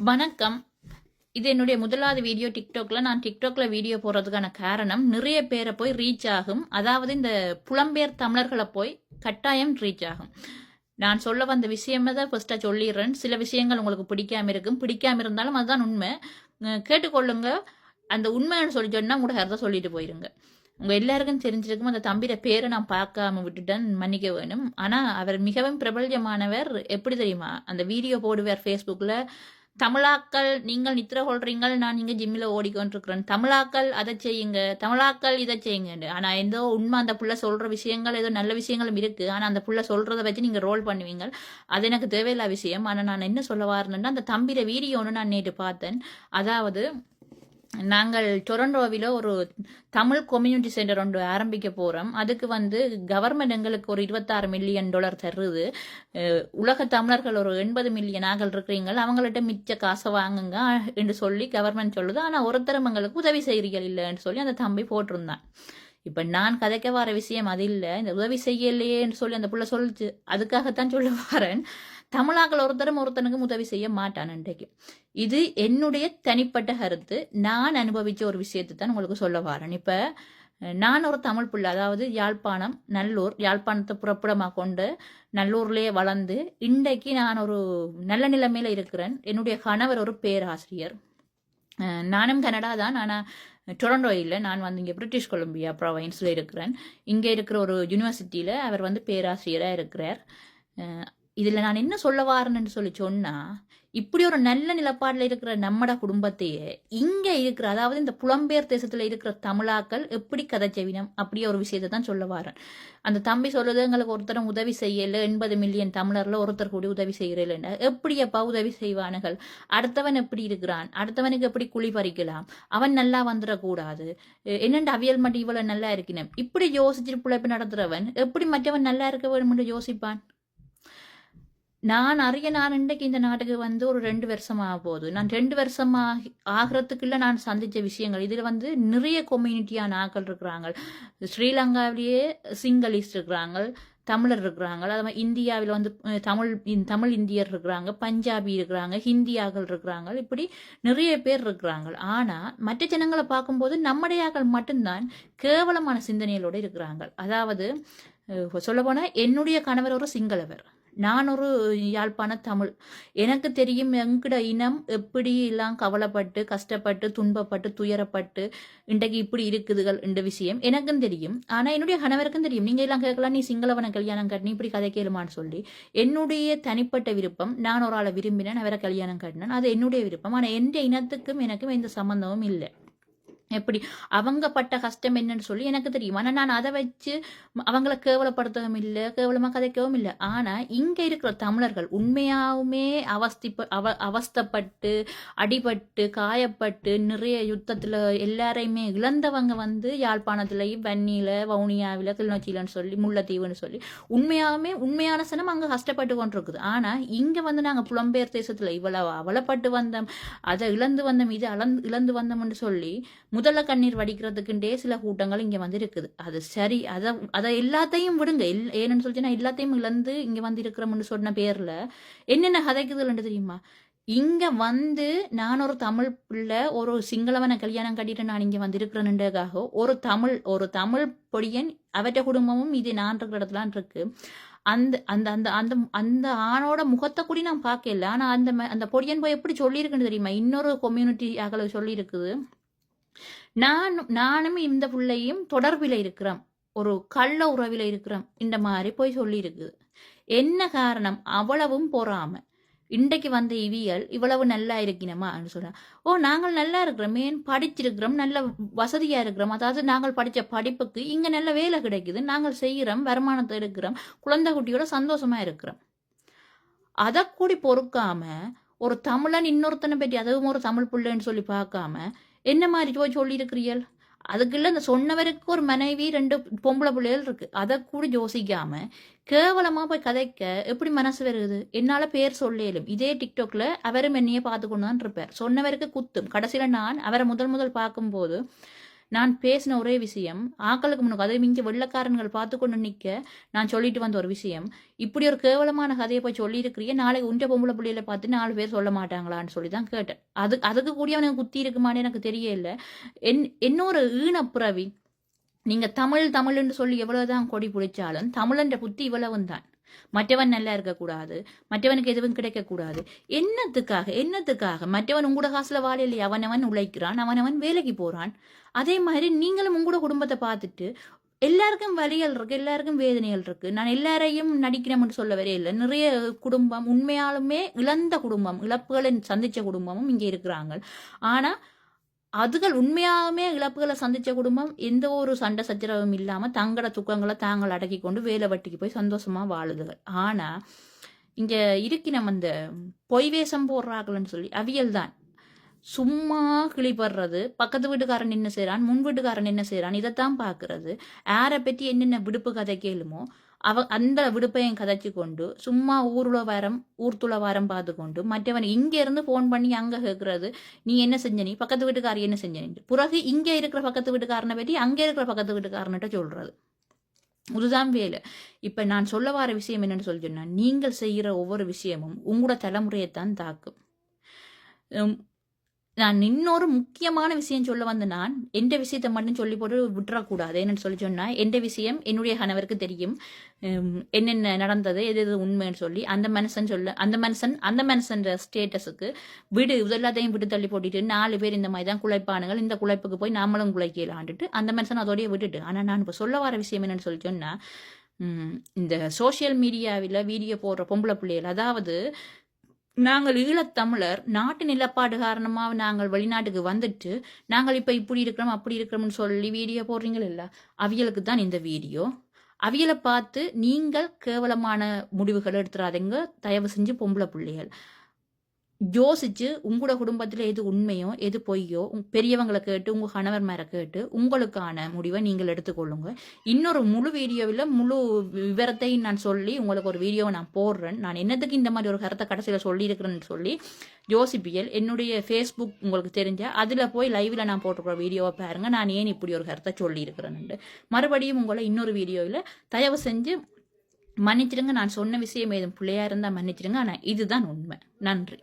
வணக்கம். இது என்னுடைய முதலாவது வீடியோ டிக்டாக்ல நான் டிக்டாக்ல வீடியோ போடுறதுக்கான காரணம் நிறைய பேரை போய் ரீச் ஆகும். அதாவது இந்த புலம்பெயர் தமிழர்களை போய் கட்டாயம் ரீச் ஆகும். நான் சொல்ல வந்த விஷயமே தான் ஃபர்ஸ்ட்டாக சொல்லிடுறேன். சில விஷயங்கள் உங்களுக்கு பிடிக்காம இருக்கும். பிடிக்காம இருந்தாலும் அதுதான் உண்மை. கேட்டுக்கொள்ளுங்க. அந்த உண்மைன்னு சொல்லி சொன்னால் உங்களோட அதை சொல்லிட்டு போயிருங்க. உங்க எல்லாருக்கும் தெரிஞ்சிருக்கும் அந்த தம்பியோட பேரை நான் பார்க்காம விட்டுட்டேன். மன்னிக்க வேணும். ஆனா அவர் மிகவும் பிரபல்யமானவர். எப்படி தெரியுமா? அந்த வீடியோ போடுவார் ஃபேஸ்புக்கில் தமிழாக்கள் நீங்கள் நித்திர கொள்றீங்கள் நான் இங்கே ஜிம்மில் ஓடிக்கொண்டிருக்கிறேன். தமிழாக்கள் அதை செய்யுங்க. தமிழாக்கள் இதை செய்யுங்க. ஆனால் ஏதோ உண்மை அந்த புள்ள சொல்கிற விஷயங்கள் ஏதோ நல்ல விஷயங்களும் இருக்குது ஆனால் அந்த புள்ள சொல்கிறத வச்சு நீங்கள் ரோல் பண்ணுவீங்க. அது எனக்கு தேவையில்லா விஷயம். ஆனால் நான் என்ன சொல்ல வரேன்னா அந்த தம்பியோட வீடியோ ஒன்று நான் நேற்று பார்த்தேன். அதாவது நாங்கள் டொரண்டோவில் ஒரு தமிழ் கம்யூனிட்டி சென்டர் ஒன்று ஆரம்பிக்க போகிறோம் அதுக்கு வந்து கவர்மெண்ட் எங்களுக்கு ஒரு இருபத்தாறு மில்லியன் டாலர் தருது. உலக தமிழர்கள் ஒரு எண்பது மில்லியன் ஆகல் இருக்கிறீங்க அவங்கள்ட்ட மிச்ச காசை வாங்குங்க என்று சொல்லி கவர்மெண்ட் சொல்லுது. ஆனால் ஒருத்தரும் எங்களுக்கு உதவி செய்கிறீர்கள் இல்லைன்னு சொல்லி அந்த தம்பி போட்டிருந்தான். இப்போ நான் கதைக்க வர விஷயம் அது இல்லை. இந்த உதவி செய்யலையேன்னு சொல்லி அந்த பிள்ளை சொல்லிச்சு. அதுக்காகத்தான் சொல்ல வரேன். தமிழாக்கள் ஒருத்தரும் ஒருத்தனுக்கும் உதவி செய்ய மாட்டான் இன்றைக்கு இது என்னுடைய தனிப்பட்ட கருத்து. நான் அனுபவிச்ச ஒரு விஷயத்தை தான் உங்களுக்கு சொல்ல வரேன். இப்போ நான் ஒரு தமிழ் பிள்ளை அதாவது யாழ்ப்பாணம் நல்லூர் யாழ்ப்பாணத்தை புறப்படமாக கொண்டு நல்லூர்லேயே வளர்ந்து இன்றைக்கு நான் ஒரு நல்ல நிலைமையில் இருக்கிறேன். என்னுடைய கணவர் ஒரு பேராசிரியர். நானும் கனடா தான் ஆனால் டொரண்டோ இல்லை நான் வந்து இங்கே பிரிட்டிஷ் கொலம்பியா ப்ரொவைன்ஸில் இருக்கிறேன். இங்கே இருக்கிற ஒரு யூனிவர்சிட்டியில் அவர் வந்து பேராசிரியராக இருக்கிறார். இதில் நான் என்ன சொல்ல வாரேன்னு சொல்லி சொன்னால் இப்படி ஒரு நல்ல நிலப்பாடில் இருக்கிற நம்மட குடும்பத்தையே இங்கே இருக்கிற அதாவது இந்த புலம்பெயர் தேசத்தில் இருக்கிற தமிழாக்கள் எப்படி கதை செவினம் அப்படியே ஒரு விஷயத்தை தான் சொல்ல வாரேன். அந்த தம்பி சொல்லுது எங்களுக்கு ஒருத்தரும் உதவி செய்யலை எண்பது மில்லியன் தமிழரில் ஒருத்தர் கூட உதவி செய்கிறேன் எப்படியப்பா உதவி செய்வானுகள்? அடுத்தவன் எப்படி இருக்கிறான்? அடுத்தவனுக்கு எப்படி குழி பறிக்கலாம்? அவன் நல்லா வந்துடக்கூடாது. என்னென்று அவியல் மட்டும் இவ்வளோ நல்லா இருக்கணும் இப்படி யோசிச்சுட்டு பிழைப்பு நடத்துறவன் எப்படி மற்றவன் நல்லா இருக்க வேணும்னு யோசிப்பான்? நான் அறிய நான் இன்றைக்கு இந்த நாட்டுக்கு வந்து ஒரு ரெண்டு வருஷம் ஆக போகுது. நான் ரெண்டு வருஷம் ஆகிறதுக்குள்ள நான் சந்தித்த விஷயங்கள். இதில் வந்து நிறைய கொம்யூனிட்டியான ஆக்கள் இருக்கிறாங்க. ஸ்ரீலங்காவிலேயே சிங்களிஸ்ட் இருக்கிறாங்க தமிழர் இருக்கிறாங்க. அது மாதிரி இந்தியாவில் வந்து தமிழ் இந்- தமிழ் இந்தியர் இருக்கிறாங்க பஞ்சாபி இருக்கிறாங்க ஹிந்தியாக்கள் இருக்கிறாங்க. இப்படி நிறைய பேர் இருக்கிறாங்க. ஆனால் மற்ற ஜனங்களை பார்க்கும்போது நம்முடையாக்கள் மட்டும்தான் கேவலமான சிந்தனைகளோடு இருக்கிறாங்க. அதாவது சொல்லப்போனால் என்னுடைய கணவர் ஒரு சிங்களவர் நான் ஒரு யாழ்ப்பாண தமிழ். எனக்கு தெரியும் எங்கட இனம் எப்படி எல்லாம் கவலைப்பட்டு கஷ்டப்பட்டு துன்பப்பட்டு துயரப்பட்டு இன்றைக்கு இப்படி இருக்குதுகள் இந்த விஷயம் எனக்கும் தெரியும். ஆனால் என்னுடைய கணவருக்கும் தெரியும். நீங்கள் எல்லாம் கேட்கலாம் நீ சிங்களவனை கல்யாணம் கட்டினி இப்படி கதை கேளுமான்னு சொல்லி. என்னுடைய தனிப்பட்ட விருப்பம் நான் ஒரு ஆளை விரும்பினேன் அவரை கல்யாணம் கட்டினேன். அது என்னுடைய விருப்பம். ஆனால் எந்த இனத்துக்கும் எனக்கும் எந்த சம்மந்தமும் இல்லை. எப்படி அவங்க பட்ட கஷ்டம் என்னன்னு சொல்லி எனக்கு தெரியும். ஆனால் நான் அதை வச்சு அவங்கள கேவலப்படுத்தவும் இல்லை கேவலமாக கதைக்கவும் இல்லை. ஆனால் இங்கே இருக்கிற தமிழர்கள் உண்மையாகவுமே அவஸ்திப்ப அவ அவஸ்தப்பட்டு அடிபட்டு காயப்பட்டு நிறைய யுத்தத்தில் எல்லாரையுமே இழந்தவங்க வந்து யாழ்ப்பாணத்துலையும் வன்னியில் வவுனியாவில் கிளிநொச்சியிலன்னு சொல்லி முல்லைத்தீவுன்னு சொல்லி உண்மையாகவுமே உண்மையான சனம் அங்கே கஷ்டப்பட்டு கொண்டிருக்குது. ஆனால் இங்கே வந்து நாங்கள் புலம்பெயர் தேசத்தில் இவ்வளவு அவலப்பட்டு வந்தோம் அதை இழந்து வந்தோம் இது அளந்து இழந்து வந்தோம்னு சொல்லி முதல்ல கண்ணீர் வடிக்கிறதுக்குண்டே சில கூட்டங்கள் இங்கே வந்து இருக்குது அது சரி அதை அதை எல்லாத்தையும் விடுங்க. எல் ஏன்னு சொல்லிச்சுன்னா எல்லாத்தையும் இழந்து இங்கே வந்து இருக்கிறோம்னு சொன்ன பேரில் என்னென்ன கதைக்குதுன்னு தெரியுமா? இங்கே வந்து நான் ஒரு தமிழ் பிள்ளை ஒரு சிங்களவனை கல்யாணம் கட்டிட்டு நான் இங்கே வந்து ஒரு தமிழ் ஒரு தமிழ் பொடியன் அவற்ற குடும்பமும் இது நான் இருக்கிற இடத்துலான் இருக்கு. அந்த அந்த அந்த அந்த அந்த ஆணோட முகத்தை கூட நான் பார்க்கல. ஆனால் அந்த ம- அந்த பொடியன் போய் எப்படி சொல்லியிருக்குன்னு தெரியுமா? இன்னொரு கம்யூனிட்டி அகல சொல்லியிருக்குது. நான் நானும் இந்த பிள்ளையும் தொடர்பில் இருக்கிறோம். ஒரு கள்ள உறவில் இருக்கிறோம். இந்த மாதிரி போய் சொல்லியிருக்குது என்ன காரணம்? அவ்வளவும் பொறாம. இன்றைக்கு வந்த இவியல் இவ்வளவு நல்லா இருக்கணுமா சொல்றேன் ஓ நாங்கள் நல்லா இருக்கிறோம். மேன் படிச்சிருக்கிறோம்? நல்ல வசதியா இருக்கிறோம். அதாவது நாங்கள் படிச்ச படிப்புக்கு இங்க நல்ல வேலை கிடைக்குது. நாங்கள் செய்கிறோம் வருமானத்தை எடுக்கிறோம். குழந்தை குட்டியோட சந்தோஷமா இருக்கிறோம். அதை கூடி பொறுக்காம ஒரு தமிழன் இன்னொருத்தனை பற்றி அதுவும் ஒரு தமிழ் பிள்ளைன்னு சொல்லி பார்க்காம என்ன மாதிரி போய் சொல்லியிருக்கிறீர்கள்? அதுக்குள்ள இந்த சொன்னவருக்கு ஒரு மனைவி ரெண்டு பொம்பளை பிள்ளைகள் இருக்கு. அதை கூட யோசிக்காம கேவலமா போய் கதைக்க எப்படி மனசு வருது? என்னால பேர் சொல்லலும் இதே டிக்டாக்ல அவரும் என்னையே பார்த்து கொண்டு தான் இருப்பார். சொன்னவருக்கு குத்தும். கடைசியில நான் அவரை முதல் முதல் பார்க்கும்போது நான் பேசின ஒரே விஷயம் ஆக்களுக்கு முன்னுக்கு அதை மிஞ்சி வெள்ளக்காரன்கள் பார்த்து கொண்டு நிற்க நான் சொல்லிட்டு வந்த ஒரு விஷயம். இப்படி ஒரு கேவலமான கதையை போய் சொல்லியிருக்கிறிய நாளைக்கு உண்ட பொம்பளை பிள்ளையில பார்த்து நாலு பேர் சொல்ல மாட்டாங்களான்னு சொல்லி தான் கேட்டேன். அது அதுக்கு கூடிய அவனுக்கு குத்தி இருக்குமான்னு எனக்கு தெரியல. என் என்னொரு ஈனப்புறவி நீங்க தமிழ் தமிழ்னு சொல்லி எவ்வளவுதான் கொடி பிடிச்சாலும் தமிழன்ற புத்தி இவ்வளவுந்தான். மற்றவன் நல்லா இருக்கக்கூடாது மற்றவனுக்கு எதுவும் கிடைக்கக்கூடாது. என்னத்துக்காக என்னத்துக்காக? மற்றவன் உங்களோட காசுல வாழ இல்லையா அவனவன் உழைக்கிறான் அவனவன் வேலைக்கு போறான். அதே மாதிரி நீங்களும் உங்களோட குடும்பத்தை பார்த்துட்டு எல்லாருக்கும் வழிகள் இருக்கு எல்லாருக்கும் வேதனைகள் இருக்கு. நான் எல்லாரையும் நடிக்கிறேன்னு சொல்ல வரே இல்லை. நிறைய குடும்பம் உண்மையாலுமே இழந்த குடும்பம் இழப்புகளை சந்திச்ச குடும்பமும் இங்கே இருக்கிறாங்க. ஆனா அதுகள் உண்மையாகவே இழப்புகளை சந்தித்த குடும்பம் எந்த ஒரு சண்டை சச்சரவும் இல்லாமல் தங்களோட துக்கங்களை தாங்கள் அடக்கி கொண்டு வேலை வட்டிக்கு போய் சந்தோஷமாக வாழுதுகள் ஆனால் இங்கே இருக்கின அந்த பொய் வேஷம் போடுறாங்கன்னு சொல்லி அவியல் தான். சும்மா கிளிப்படுறது பக்கத்து வீட்டுக்காரன் என்ன செய்கிறான் முன் வீட்டுக்காரன் என்ன செய்கிறான் இதைத்தான் பார்க்கறது. யாரை பற்றி என்னென்ன விடுப்பு கதை கேளுமோ அவ அந்த விடுப்பையும் கதைச்சி கொண்டு சும்மா ஊருல வாரம் ஊர்த்துள வாரம் பார்த்து கொண்டு மற்றவன் இருந்து ஃபோன் பண்ணி அங்கே கேட்குறது நீ என்ன செஞ்ச? நீ பக்கத்து வீட்டுக்காரி என்ன செஞ்ச? பிறகு இங்கே இருக்கிற பக்கத்து வீட்டுக்காரனை பற்றி அங்கே இருக்கிற பக்கத்து வீட்டுக்காரன்கிட்ட சொல்கிறது இதுதான் வேலை இப்போ நான் சொல்ல வர விஷயம் என்னென்னு சொல்லி சொன்னால் நீங்கள் செய்கிற ஒவ்வொரு விஷயமும் உங்களோட தலைமுறையைத்தான் தாக்கும். நான் இன்னொரு முக்கியமான விஷயம் சொல்ல வந்த நான் எந்த விஷயத்தை மட்டும் சொல்லி போட்டு விட்டுறக்கூடாது. என்னன்னு சொல்லி சொன்னால் எந்த விஷயம் என்னுடைய கணவருக்கு தெரியும். என்னென்ன நடந்தது எது எது உண்மைன்னு சொல்லி அந்த மனுஷன் சொல்ல அந்த மனுஷன் அந்த மனுஷன் ஸ்டேட்டஸுக்கு விடு இதெல்லாத்தையும் விட்டு தள்ளி போட்டுட்டு நாலு பேர் இந்த மாதிரி தான் குழைப்பானுங்கள் இந்த குழைப்புக்கு போய் நாமளும் குழைக்கலான்ட்டு அந்த மனுஷன் அதோடய விட்டுட்டு. ஆனால் நான் இப்போ சொல்ல வர விஷயம் என்னன்னு சொல்லி சொன்னால் இந்த சோஷியல் மீடியாவில் வீடியோ போடுற பொம்பளை பிள்ளைகள் அதாவது நாங்கள் ஈழத்தமிழர் நாட்டு நிலப்பாடு காரணமாக நாங்கள் வெளிநாட்டுக்கு வந்துட்டு நாங்கள் இப்போ இப்படி இருக்கிறோம் அப்படி இருக்கிறோம்னு சொல்லி வீடியோ போடுறீங்களா அவியலுக்கு தான் இந்த வீடியோ அவியலை பார்த்து நீங்கள் கேவலமான முடிவுகள் எடுத்துறாதீங்க. தயவு செஞ்சு பொம்பளை பிள்ளைகள். யோசிச்சு உங்களோட குடும்பத்தில் எது உண்மையோ எது பொய்யோ பெரியவங்களை கேட்டு உங்கள் கணவர் மேலே கேட்டு உங்களுக்கான முடிவை நீங்கள் எடுத்துக்கொள்ளுங்க. இன்னொரு முழு வீடியோவில் முழு விவரத்தையும் நான் சொல்லி உங்களுக்கு ஒரு வீடியோவை நான் போடுறேன். நான் என்னத்துக்கு இந்த மாதிரி ஒரு கருத்தை கடைசியில் சொல்லியிருக்கிறேன்னு சொல்லி யோசிப்பியல் என்னுடைய ஃபேஸ்புக் உங்களுக்கு தெரிஞ்ச அதில் போய் லைவில் நான் போட்டிருக்கிற வீடியோவை பாருங்கள் நான் ஏன் இப்படி ஒரு கருத்தை சொல்லியிருக்கிறேன் மறுபடியும் உங்களை இன்னொரு வீடியோவில் தயவு செஞ்சு மன்னிச்சிருங்க நான் சொன்ன விஷயம் ஏதும் பிள்ளையா இருந்தால் மன்னிச்சிடுங்க. ஆனால் இதுதான் உண்மை. நன்றி.